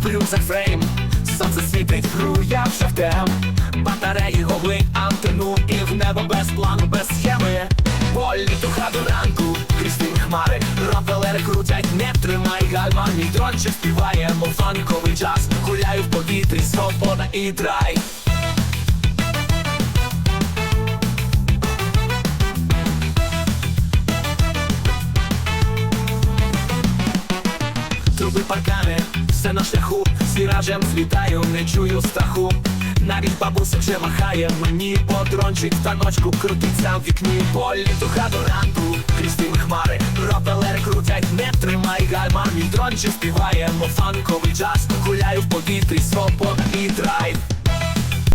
в рюкзак фрейм, сонце світить, груя вже втем Батареї гогли, антенну і в небо без плану, без схеми. Полі туха до ранку, крізь хмари, Рампелери крутять, не тримай гальма, мій дрончик співає, мов фанковий час Гуляю в повітрі, свобода і драйв. Труби паркани, все на шляху, сіражем злітаю, не чую страху. Навіть бабуся вже махає мені подрончик в таночку крутиться в вікні Політуха до ранку, крізь тим хмари, пропелери крутять, не тримай гальма, мій дрончик співає, мов фанковий час, гуляю в повітрі, свобода і драйв.